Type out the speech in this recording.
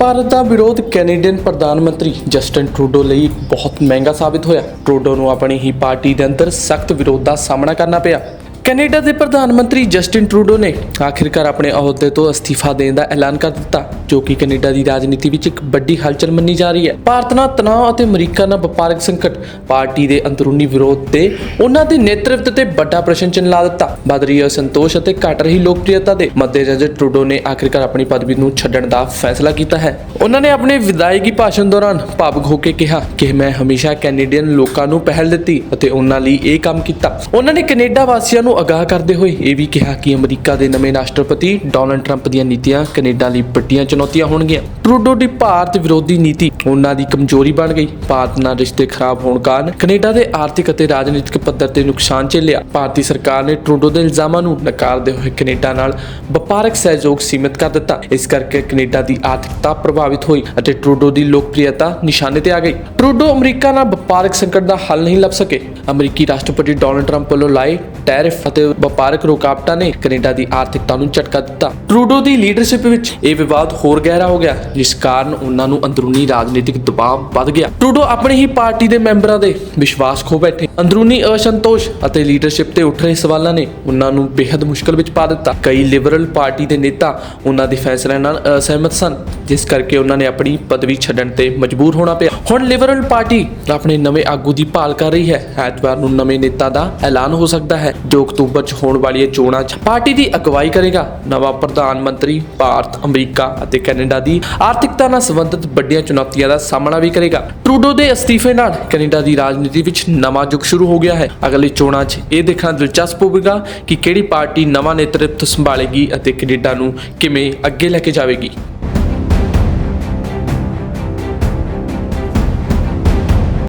ਭਾਰਤ ਦਾ ਵਿਰੋਧ ਕੈਨੇਡੀਅਨ ਪ੍ਰਧਾਨ ਮੰਤਰੀ ਜਸਟਿਨ ਟਰੂਡੋ ਲਈ ਬਹੁਤ ਮਹਿੰਗਾ ਸਾਬਿਤ ਹੋਇਆ। ਟਰੂਡੋ ਨੂੰ ਆਪਣੀ ਹੀ ਪਾਰਟੀ ਦੇ ਅੰਦਰ ਸਖਤ ਵਿਰੋਧ ਦਾ ਸਾਹਮਣਾ ਕਰਨਾ ਪਿਆ। ਕੈਨੇਡਾ ਦੇ ਪ੍ਰਧਾਨ ਮੰਤਰੀ ਜਸਟਿਨ ਟਰੂਡੋ ਨੇ ਆਖਿਰਕਾਰ ਆਪਣੇ ਅਹੁਦੇ ਤੋਂ ਅਸਤੀਫਾ ਦੇਣ ਦਾ ਐਲਾਨ ਕਰ ਦਿੱਤਾ, ਜੋ ਕਿ ਕੈਨੇਡਾ ਦੀ ਰਾਜਨੀਤੀ ਵਿੱਚ ਇੱਕ ਵੱਡੀ ਹਲਚਲ ਮੰਨੀ ਜਾ ਰਹੀ ਹੈ। ਭਾਰਤ ਨਾਲ ਤਣਾਅ ਅਤੇ ਅਮਰੀਕਾ ਨਾਲ ਵਪਾਰਕ ਸੰਕਟ, ਪਾਰਟੀ ਦੇ ਅੰਦਰੂਨੀ ਵਿਰੋਧ ਤੇ ਉਹਨਾਂ ਦੇ ਨੇਤਰਤਵ ਤੇ ਵੱਡਾ ਪ੍ਰਸ਼ਨ ਚਿੰਨ੍ਹ ਲਾ ਦਿੱਤਾ। ਵੱਧ ਰਹੀ ਅਸੰਤੋਸ਼ ਅਤੇ ਘਟ ਰਹੀ ਲੋਕਪ੍ਰਿਯਤਾ ਦੇ ਮੱਦੇਨਜ਼ਰ ਟਰੂਡੋ ਨੇ ਆਖਿਰਕਾਰ ਆਪਣੀ ਪਦਵੀ ਨੂੰ ਛੱਡਣ ਦਾ ਫੈਸਲਾ ਕੀਤਾ ਹੈ। ਉਹਨਾਂ ਨੇ ਆਪਣੇ ਵਿਦਾਇਗੀ ਭਾਸ਼ਣ ਦੌਰਾਨ ਭਾਵੁਕ ਹੋ ਕੇ ਕਿਹਾ ਕਿ ਮੈਂ ਹਮੇਸ਼ਾ ਕੈਨੇਡੀਅਨ ਲੋਕਾਂ ਨੂੰ ਪਹਿਲ ਦਿੱਤੀ ਅਤੇ ਉਹਨਾਂ ਲਈ ਇਹ ਕੰਮ ਕੀਤਾ। ਉਹਨਾਂ ਨੇ ਕੈਨੇਡਾ ਵਾਸੀਆਂ ਨੂੰ ਨੂੰ ਅਗਾਹ ਕਰਦੇ ਹੋਏ ਇਹ ਵੀ ਕਿਹਾ ਕਿ ਅਮਰੀਕਾ ਦੇ ਨਵੇਂ ਰਾਸ਼ਟਰਪਤੀ ਡੋਨਲਡ ਟਰੰਪ ਦੀਆਂ ਨੀਤੀਆਂ ਕੈਨੇਡਾ ਲਈ ਵੱਡੀਆਂ ਚੁਣੌਤੀਆਂ ਹੋਣਗੀਆਂ। ਟਰੂਡੋ ਦੀ ਭਾਰਤ ਵਿਰੋਧੀ ਨੀਤੀ ਉਹਨਾਂ ਦੀ ਕਮਜ਼ੋਰੀ ਬਣ ਗਈ। ਭਾਰਤ ਨਾਲ ਰਿਸ਼ਤੇ ਖਰਾਬ ਹੋਣ ਕਾਰਨ ਕੈਨੇਡਾ ਦੇ ਆਰਥਿਕ ਅਤੇ ਰਾਜਨੀਤਿਕ ਪੱਧਰ ਤੇ ਨੁਕਸਾਨ ਝੇਲਿਆ। ਭਾਰਤੀ ਸਰਕਾਰ ਨੇ ਟਰੂਡੋ ਦੇ ਇਲਜ਼ਾਮਾਂ ਨੂੰ ਨਕਾਰਦੇ ਹੋਏ ਕੈਨੇਡਾ ਨਾਲ ਵਪਾਰਕ ਸਹਿਯੋਗ ਸੀਮਿਤ ਕਰ ਦਿੱਤਾ। ਇਸ ਕਰਕੇ ਕੈਨੇਡਾ ਦੀ ਆਰਥਿਕਤਾ ਪ੍ਰਭਾਵਿਤ ਹੋਈ ਅਤੇ ਟਰੂਡੋ ਦੀ ਲੋਕਪ੍ਰਿਯਤਾ ਨਿਸ਼ਾਨੇ ਤੇ ਆ ਗਈ। ਟਰੂਡੋ ਅਮਰੀਕਾ ਨਾਲ ਵਪਾਰਕ ਸੰਕਟ ਦਾ ਹੱਲ ਨਹੀਂ ਲੱਭ ਸਕੇ। ਅਮਰੀਕੀ ਰਾਸ਼ਟਰਪਤੀ ਡੋਨਲਡ ਟਰੰਪ ਵੱਲੋਂ ਲਾਏ ਟੈਰਿਫ ਅਤੇ ਵਪਾਰਕ ਰੁਕਾਵਟਾਂ ਨੇ ਕੈਨੇਡਾ ਦੀ ਆਰਥਿਕਤਾ ਨੂੰ ਝਟਕਾ ਦਿੱਤਾ। ਟਰੂਡੋ ਦੀ ਲੀਡਰਸ਼ਿਪ ਵਿੱਚ ਇਹ ਵਿਵਾਦ ਹੋਰ ਗਹਿਰਾ ਹੋ ਗਿਆ, ਜਿਸ ਕਾਰਨ ਉਹਨਾਂ ਨੂੰ ਅੰਦਰੂਨੀ ਰਾਜਨੀਤਿਕ ਦਬਾਅ ਵੱਧ ਗਿਆ। ਟਰੂਡੋ ਆਪਣੀ ਹੀ ਪਾਰਟੀ ਦੇ ਮੈਂਬਰਾਂ ਦੇ ਵਿਸ਼ਵਾਸ ਖੋ ਬੈਠੇ। ਅੰਦਰੂਨੀ ਅਸੰਤੋਸ਼ ਅਤੇ ਲੀਡਰਸ਼ਿਪ ਤੇ ਉੱਠ ਰਹੇ ਸਵਾਲਾਂ ਨੇ ਉਹਨਾਂ ਨੂੰ ਬੇहद ਮੁਸ਼ਕਲ ਵਿੱਚ ਪਾ ਦਿੱਤਾ। ਕਈ ਲਿਬਰਲ ਪਾਰਟੀ ਦੇ ਨੇਤਾ ਉਹਨਾਂ ਦੇ ਫੈਸਲਿਆਂ ਨਾਲ ਅਸਹਿਮਤ ਸਨ, ਜਿਸ ਕਰਕੇ ਉਹਨਾਂ ਨੇ ਆਪਣੀ ਪਦਵੀ ਛੱਡਣ ਤੇ ਮਜਬੂਰ ਹੋਣਾ ਪਿਆ। ਹੁਣ ਲਿਬਰਲ ਪਾਰਟੀ ਆਪਣੇ ਨਵੇਂ ਆਗੂ ਦੀ ਭਾਲ ਕਰ ਰਹੀ ਹੈ। ਐਤਵਾਰ ਨੂੰ ਨਵੇਂ ਨੇਤਾ ਦਾ ਐਲਾਨ ਹੋ ਸਕਦਾ ਹੈ। ਜੋ ਅਕਤੂਬਰ 'ਚ ਹੋਣ ਵਾਲੀਆਂ ਚੋਣਾਂ 'ਚ ਪਾਰਟੀ ਦੀ ਅਗਵਾਈ ਕਰੇਗਾ। ਨਵਾਂ ਪ੍ਰਧਾਨ ਮੰਤਰੀ ਭਾਰਤ, ਅਮਰੀਕਾ ਅਤੇ ਕੈਨੇਡਾ ਦੀ ਆਰਥਿਕਤਾ ਨਾਲ ਸੰਬੰਧਿਤ ਵੱਡੀਆਂ ਚੁਣੌਤੀਆਂ ਦਾ ਸਾਹਮਣਾ ਵੀ ਕਰੇਗਾ। ਟਰੂਡੋ ਦੇ ਅਸਤੀਫੇ ਨਾਲ ਕੈਨੇਡਾ ਦੀ ਰਾਜਨੀਤੀ ਵਿੱਚ ਨਵਾਂ ਯੁੱਗ ਸ਼ੁਰੂ ਹੋ ਗਿਆ ਹੈ। ਅਗਲੀ ਚੋਣਾਂ 'ਚ ਇਹ ਦੇਖਣਾ ਦਿਲਚਸਪ ਹੋਵੇਗਾ ਕਿ ਕਿਹੜੀ ਪਾਰਟੀ ਨਵਾਂ ਨੇਤਰਤਵ ਸੰਭਾਲੇਗੀ ਅਤੇ ਕੈਨੇਡਾ ਨੂੰ ਕਿਵੇਂ ਅੱਗੇ ਲੈ ਕੇ ਜਾਵੇਗੀ।